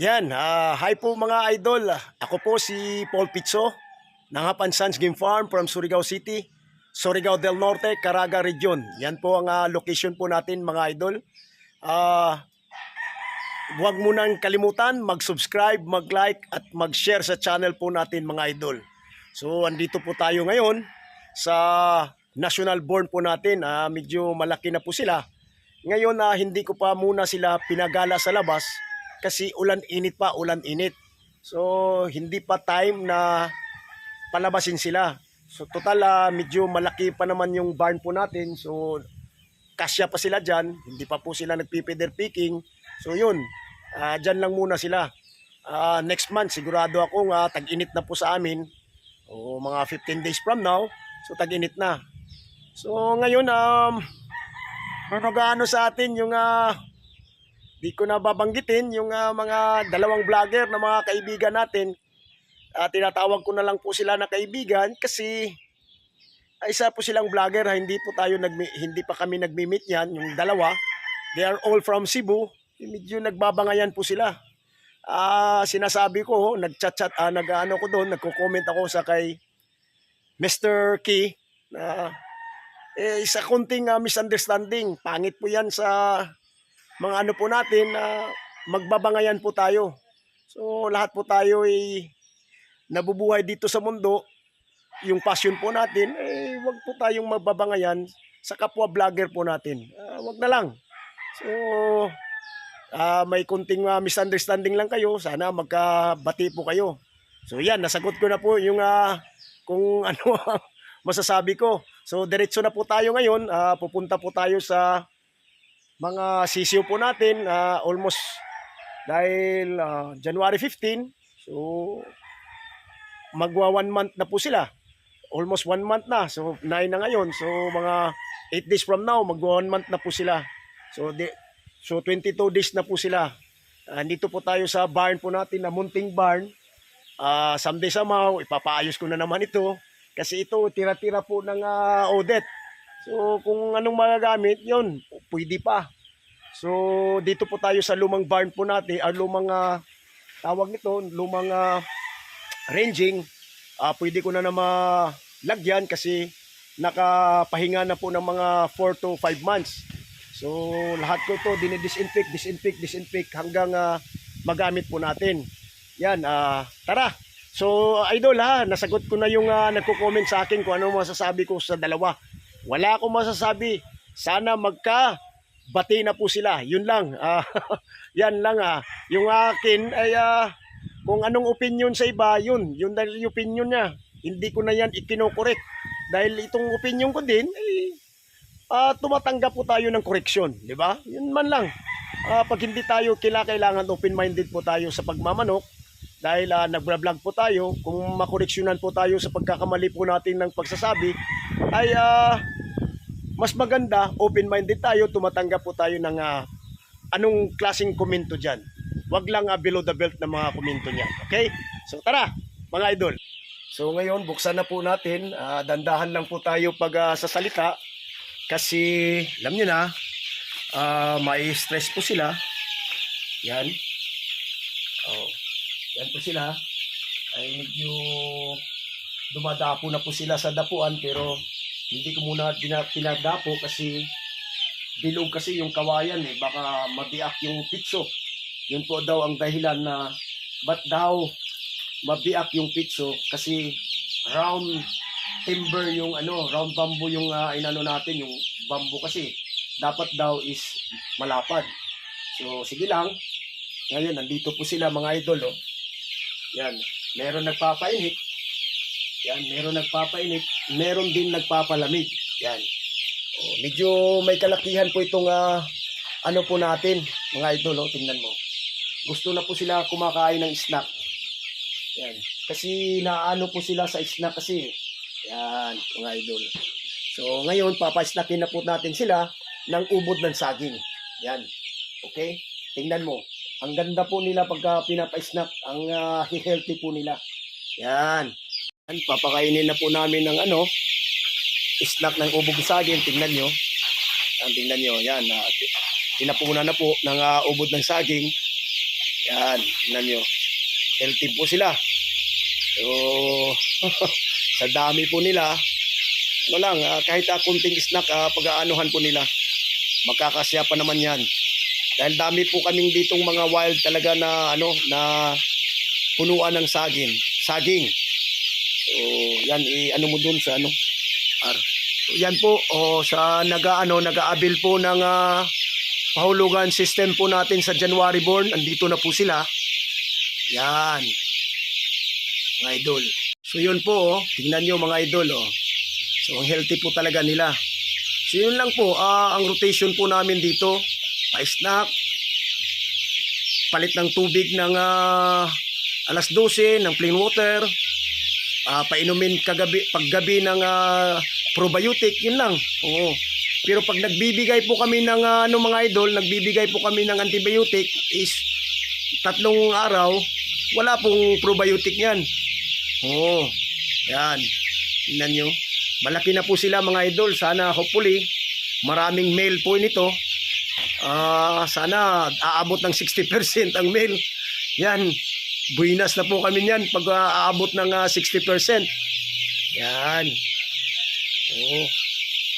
Yan, ah, hi po mga idol. Ako po si Paul Pizzo ng Hapan Sons Game Farm from Surigao City, Surigao del Norte, Caraga Region. Yan po ang ah, location po natin mga idol. Ah, huwag mo nang kalimutan mag-subscribe, mag-like at mag-share sa channel po natin mga idol. So andito po tayo ngayon sa national born po natin. Ah, medyo malaki na po sila. Ngayon na hindi ko pa muna sila pinagala sa labas kasi ulan init pa, ulan init. So hindi pa time na palabasin sila. So total ah, medyo malaki pa naman yung barn po natin. So kasya pa sila dyan. Hindi pa po sila nagpipeder picking. So yun, ah, dyan lang muna sila. Ah, next month sigurado ako nga tag-init na po sa amin. O mga 15 days from now, so tag-init na. So ngayon um ano gaano sa atin yung ah, di ko na babanggitin yung ah, mga dalawang vlogger na mga kaibigan natin. Ah, tinatawag ko na lang po sila na kaibigan kasi ah, isa po silang vlogger, hindi po tayo nagmi, hindi pa kami nagmi-meet yan, yung dalawa. They are all from Cebu. Medyo nagbabangayan po sila. Ah, sinasabi ko, nagchat-chat, ah, nag-ano ko doon, nagko-comment ako sa kay Mr. Key na eh, isa kunting ah, misunderstanding. Pangit po yan sa mga ano po natin na magbabangayan po tayo. So lahat po tayo ay nabubuhay dito sa mundo. Yung passion po natin, eh, wag po tayong magbabangayan sa kapwa vlogger po natin. Ah, wag na lang. So, ah, may kunting ah, misunderstanding lang kayo. Sana magkabati po kayo. So yan, nasagot ko na po yung ah, kung ano masasabi ko. So diretso na po tayo ngayon. Ah, pupunta po tayo sa mga sisiyo po natin. ah, almost dahil ah, January 15. So magwa one month na po sila. Almost one month na. So nine na ngayon. So mga 8 days from now, magwa one month na po sila. So di, so 22 days na po sila. Andito po tayo sa barn po natin, na munting barn. Ah, someday somehow, ipapaayos ko na naman ito. Kasi ito, tira-tira po ng ah, Odette. So, kung anong magagamit, yon pwede pa. So, dito po tayo sa lumang barn po natin, ang lumang, ah, tawag nito, lumang ah, ranging. Ah, pwede ko na na malagyan kasi nakapahinga na po ng mga 4 to 5 months. So, lahat ko to dinidisinfect, disinfect, disinfect hanggang ah, magamit po natin. Yan, ah, tara. So, idol ha, nasagot ko na yung ah, nagko-comment sa akin kung ano masasabi ko sa dalawa. Wala akong masasabi. Sana magka bati na po sila. Yun lang. Ah, yan lang ah. Yung akin ay ah, kung anong opinion sa iba, yun. Yun dahil yung opinion niya. Hindi ko na yan ikinokorek. Dahil itong opinion ko din, eh, ah, tumatanggap po tayo ng koreksyon. Di ba? Yun man lang. Ah, pag hindi tayo kila kailangan open-minded po tayo sa pagmamanok, dahil uh, nagbablog po tayo, kung makoreksyonan po tayo sa pagkakamali po natin ng pagsasabi, ay ah, mas maganda, open-minded tayo, tumatanggap po tayo ng ah, anong klaseng komento dyan. Wag lang ah, below the belt na mga komento niyan. Okay? So tara, mga idol. So ngayon, buksan na po natin. Ah, dandahan lang po tayo pag ah, sasalita. Kasi, alam nyo na, ah, may stress po sila. Yan. Oh. Yan po sila. Ay medyo dumadapo na po sila sa dapuan pero hindi ko muna pinadapo kasi bilog kasi yung kawayan eh. Baka mabiak yung pitso. Yun po daw ang dahilan na ba't daw mabiak yung pitso kasi round timber yung ano, round bamboo yung ah, inano natin, yung bamboo kasi dapat daw is malapad. So sige lang. Ngayon, nandito po sila mga idol, oh. Yan. Meron nagpapainit. Yan. Meron nagpapainit. Meron din nagpapalamig. Yan. Oh, medyo may kalakihan po itong ah, ano po natin, mga idol. Oh, tingnan mo. Gusto na po sila kumakain ng snack. Yan. Kasi naano po sila sa snack kasi. Yan, mga idol. So, ngayon, papasnakin na po natin sila ng ubod ng saging. Yan. Okay? Tingnan mo. Ang ganda po nila pagka pinapa-snack. Ang ah, healthy po nila. Yan. Yan. Papakainin na po namin ng ano, snack ng ubog saging. Tingnan nyo. Yan, tingnan nyo. Yan. Uh, tinapuna na po ng ah, ubod ng saging. Yan, tingnan nyo. Healthy po sila. So, sa dami po nila, ano lang, ah, kahit uh, kunting snack, uh, pag-aanuhan po nila, magkakasya pa naman yan. Dahil dami po kaming ditong mga wild talaga na, ano, na punuan ng saging. Saging. So, yan, i-ano mo dun sa, ano, ar. So, yan po, oh, sa naga, ano, nag-aabil po ng ah, pahulugan system po natin sa January born. Andito na po sila. Yan. Mga idol. So yun po, oh. tingnan nyo mga idol. Oh. So ang healthy po talaga nila. So yun lang po, ah, ang rotation po namin dito, pa-snack, palit ng tubig ng ah, alas 12 ng plain water, ah, painumin kagabi, paggabi ng ah, probiotic, yun lang. Oo. Pero pag nagbibigay po kami ng ah, ano mga idol, nagbibigay po kami ng antibiotic is tatlong araw, wala pong probiotic yan. Oo. Yan. Tingnan nyo. Malaki na po sila mga idol. Sana hopefully maraming mail po nito. Ah, sana aabot ng 60% ang mail. Yan. Buinas na po kami niyan pag ah, aabot ng ah, 60%. Yan. Oo.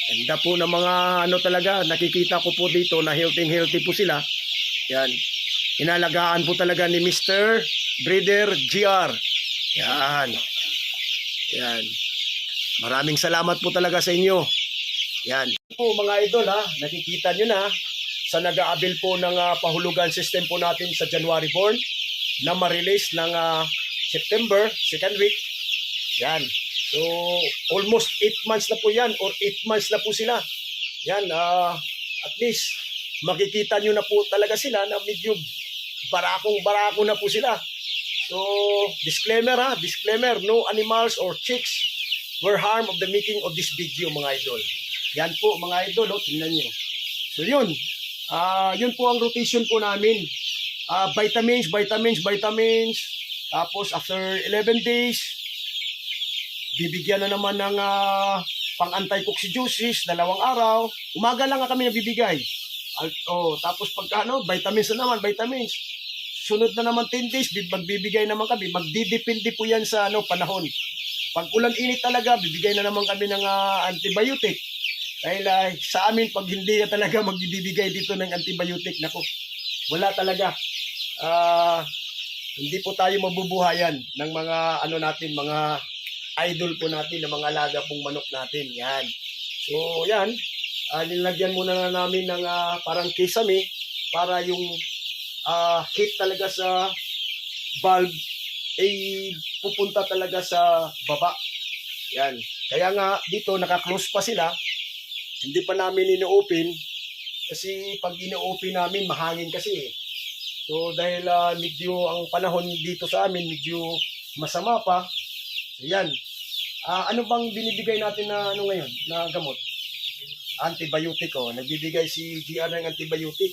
Ganda po ng mga ano talaga, nakikita ko po dito na healthy healthy po sila. Yan. Inalagaan po talaga ni Mr. Breeder GR. Yan. Yan. Maraming salamat po talaga sa inyo. Yan. Po mga idol ha, nakikita nyo na sa nag-aabil po ng ah, pahulugan system po natin sa January born na ma-release ng ah, September, second week. Yan. So, almost 8 months na po yan or 8 months na po sila. Yan, ah, at least makikita nyo na po talaga sila na medyo barakong-barako na po sila. So, disclaimer ha, disclaimer, no animals or chicks were harmed of the making of this video mga idol. Yan po mga idol, oh, tingnan nyo. So yun, ah yun po ang rotation po namin. Ah, vitamins, vitamins, vitamins. Tapos after 11 days, bibigyan na naman ng ah, pang anti-coccidiosis, dalawang araw. Umaga lang nga kami nabibigay. Oh, tapos pagka ano, vitamins na naman, vitamins. Sunod na naman 10 days, bib- magbibigay naman kami. Magdidepende po yan sa ano, panahon. Pag ulan init talaga, bibigay na naman kami ng ah, antibiotic. Dahil ah, sa amin, pag hindi ka talaga magbibigay dito ng antibiotic, nako, wala talaga. Ah, hindi po tayo mabubuhayan ng mga ano natin, mga idol po natin, ng mga alaga pong manok natin. Yan. So, yan. Uh, nilagyan muna na namin ng ah, parang kisame para yung ah, heat talaga sa valve ay pupunta talaga sa baba. Yan. Kaya nga dito naka-close pa sila. Hindi pa namin ini-open kasi pag ini-open namin mahangin kasi eh. So dahil ah, medyo ang panahon dito sa amin medyo masama pa. So, yan. Ah, ano bang binibigay natin na ano ngayon na gamot? Antibiotic oh. Nagbibigay si GR ng antibiotic.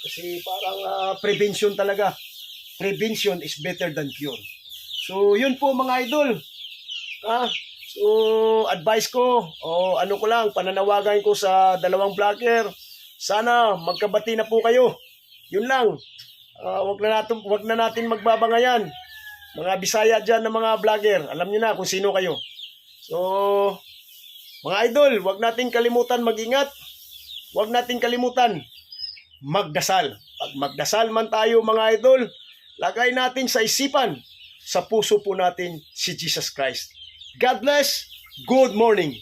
Kasi parang ah, prevention talaga. Prevention is better than cure. So, yun po mga idol. Ah, so, advice ko, o ano ko lang, pananawagan ko sa dalawang vlogger. Sana magkabati na po kayo. Yun lang. Ah, wag na natin wag na natin magbabangayan. Mga Bisaya diyan ng mga vlogger, alam niyo na kung sino kayo. So, mga idol, wag nating kalimutan mag-ingat. Wag nating kalimutan magdasal. Pag magdasal man tayo mga idol, lagay natin sa isipan, sa puso po natin si Jesus Christ. God bless. Good morning.